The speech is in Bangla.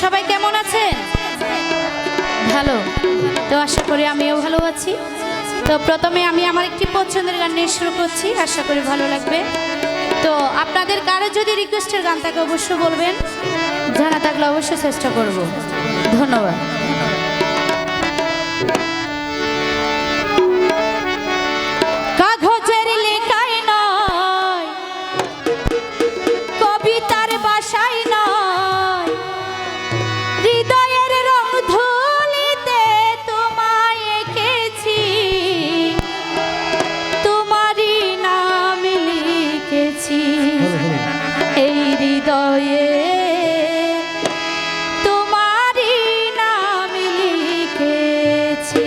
সবাই কেমন আছেন? ভালো। তো আশা করি আমিও ভালো আছি। তো প্রথমে আমি আমার একটি পছন্দের গান নিয়ে শুরু করছি, আশা করি ভালো লাগবে। তো আপনাদের কারও যদি রিকোয়েস্টের গান থাকে, অবশ্যই বলবেন। জানা থাকলে অবশ্যই চেষ্টা করব। ধন্যবাদ। হৃদয়ে তোমারই নাম লিখেছি।